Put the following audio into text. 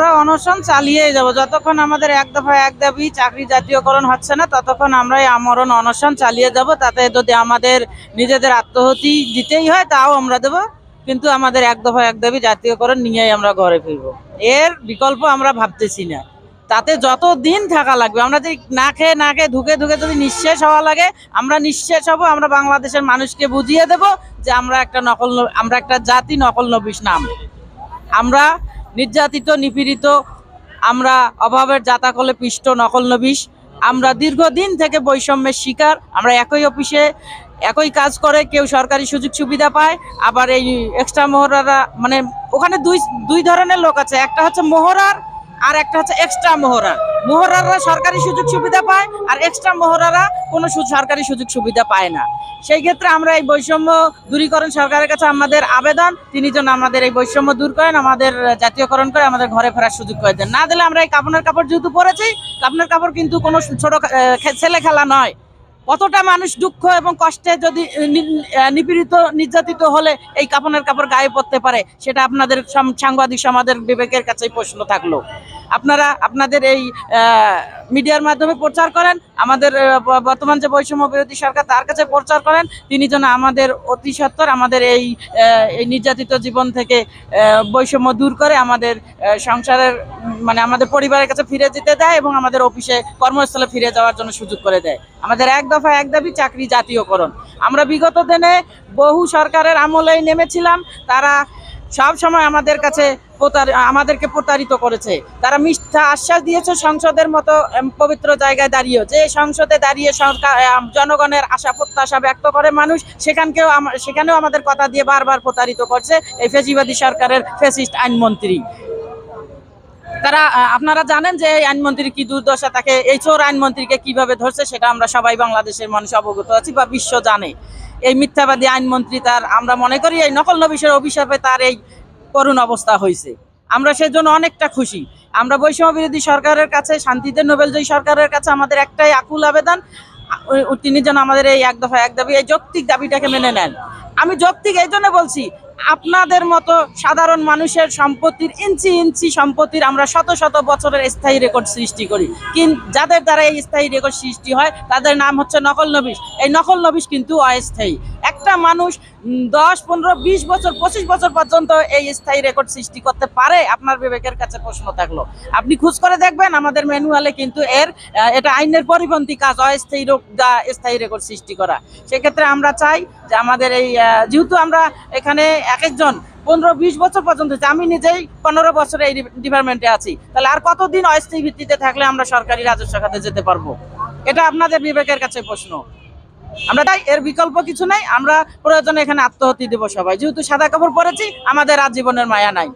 আমরা অনশন চালিয়ে যাব। যতক্ষণ আমাদের এক দফা এক দাবি চাকরি জাতীয়করণ হচ্ছে না, ততক্ষণ আমরা এই আমরণ অনশন চালিয়ে যাব। তাতে যদি আমাদের নিজেদের আত্মহতি দিতেই হয়, তাও আমরা দেব। কিন্তু আমাদের এক দফা এক দাবি জাতীয়করণ নিয়েই আমরা ঘরে ফিরবো। এর বিকল্প আমরা ভাবতেছি না। তাতে যত দিন থাকা লাগবে, আমরা যদি না খেয়ে না খেয়ে ধুকে ধুকে যদি নিঃশেষ হওয়া লাগে, আমরা নিঃশেষ হব। আমরা বাংলাদেশের মানুষকে বুঝিয়ে দেব যে আমরা একটা নকল আমরা একটা জাতি নকল নবিশ নাম। আমরা নির্যাতিত, নিপীড়িত, আমরা অভাবের জাতাকলে পিষ্ট, নকল নবিশ। আমরা দীর্ঘদিন থেকে বৈষম্যের শিকার, আমরা একই অফিসে একই কাজ করে, কেউ সরকারি সুযোগ সুবিধা পায়, আবার এই এক্সট্রা মহরারা মানে ওখানে দুই দুই ধরনের লোক আছে। একটা হচ্ছে মহরার আর একটা হচ্ছে এক্সট্রা মোহরার মোহরাররা সরকারি সুযোগ সুবিধা পায় আর এক্সট্রা মোহরারা কোনো সরকারি সুযোগ সুবিধা পায় না। সেই ক্ষেত্রে আমরা এই বৈষম্য দূরীকরণ সরকারের কাছে আমাদের আবেদন, তিনি যেন আমাদের এই বৈষম্য দূর করেন, আমাদের জাতীয়করণ করে আমাদের ঘরে ফেরার সুযোগ করে দেন। না দিলে আমরা এই কাপড়ের কাপড় যেহেতু পরেছি, কাপড়ের কাপড় কিন্তু কোনো ছোট ছেলে খেলা নয়। কতটা মানুষ দুঃখ এবং কষ্টে যদি নিপীড়িত, নির্যাতিত হলে এই কাপড়ের কাপড় গায়ে পড়তে পারে, সেটা আপনাদের সাংবাদিক সমাজের বিবেকের কাছেই প্রশ্ন থাকল। আপনারা আপনাদের এই মিডিয়ার মাধ্যমে প্রচার করেন, আমাদের বর্তমান যে বৈষম্য বিরোধী সরকার তার কাছে প্রচার করেন, তিনি যেন আমাদের অতি সত্বর, আমাদের এই এই নির্যাতিত জীবন থেকে বৈষম্য দূর করে আমাদের সংসারের মানে আমাদের পরিবারের কাছে ফিরে যেতে দেয় এবং আমাদের অফিসে কর্মস্থলে ফিরে যাওয়ার জন্য সুযোগ করে দেয়। আমাদের এক দফা এক দাবি, চাকরি জাতীয়করণ। আমরা বিগত দিনে বহু সরকারের আমলেই নেমেছিলাম, তারা সব সময় আমাদের কাছে আমাদেরকে প্রতারিত করেছে। তারা মিথ্যা আশ্বাস দিয়েছে সংসদের মতো পবিত্র জায়গায় দাঁড়িয়ে যে সংসদে দাঁড়িয়ে সরকার জনগণের আশা, প্রত্যাশা ব্যক্ত করে মানুষ, সেখানকেও সেখানেও আমাদের কথা দিয়ে বারবার প্রতারিত করছে এই ফেসিবাদী সরকারের ফেসিস্ট আইনমন্ত্রী। তারা আপনারা জানেন যে এই আইনমন্ত্রী কি দুর্দশা? তাকে এই চোর আইনমন্ত্রীকে কীভাবে ধরছে সেটা আমরা সবাই বাংলাদেশের মানুষ অবগত আছি বা বিশ্ব জানে। এই মিথ্যাবাদী আইনমন্ত্রী তার, আমরা মনে করি এই নকল নবিশের অভিশাপে তার এই করুণ অবস্থা হয়েছে। আমরা সেই জন্য অনেকটা খুশি। আমরা বৈষম্য বিরোধী সরকারের কাছে, শান্তিতে নোবেলজয়ী সরকারের কাছে আমাদের একটাই আকুল আবেদন তিনি যেন আমাদের এই এক দফা, এক দাবি, এই যৌক্তিক দাবিটাকে মেনে নেন। আমি যৌক্তিক এই জন্য বলছি আপনাদের মতো সাধারণ মানুষের সম্পত্তির ইঞ্চি ইঞ্চি সম্পত্তির আমরা শত শত বছরের স্থায়ী রেকর্ড সৃষ্টি করি। কিন্তু যাদের দ্বারা এই স্থায়ী রেকর্ড সৃষ্টি হয়, তাদের নাম হচ্ছে নকল নবিশ। এই নকল নবিশ কিন্তু অস্থায়ী। একটা মানুষ দশ, পনেরো, বিশ বছর, পঁচিশ বছর পর্যন্ত এই স্থায়ী রেকর্ড সৃষ্টি করতে পারে? আপনার বিবেকের কাছে প্রশ্ন থাকল। আপনি খোঁজ করে দেখবেন, আমাদের ম্যানুয়ালে কিন্তু এর এটা আইনের পরিপন্থী কাজ, অস্থায়ী রোগ স্থায়ী রেকর্ড সৃষ্টি করা। সেক্ষেত্রে আমরা চাই যে আমাদের এই যেহেতু আমরা এখানে এক একজন পনেরো বিশ বছর পর্যন্ত আমি নিজেই পনেরো বছরে এই ডিপার্টমেন্টে আছি। তাহলে আর কতদিন অস্থায়ী ভিত্তিতে থাকলে আমরা সরকারি রাজস্ব খাতে যেতে পারব? এটা আপনাদের বিবেকের কাছে প্রশ্ন। আমরা তাই এর বিকল্প কিছু নাই, আমরা প্রয়োজনে এখানে আত্মহত্যি দেব সবাই। যেহেতু সাদা কাপড় পরেছি, আমাদের আজীবনের মায়া নাই।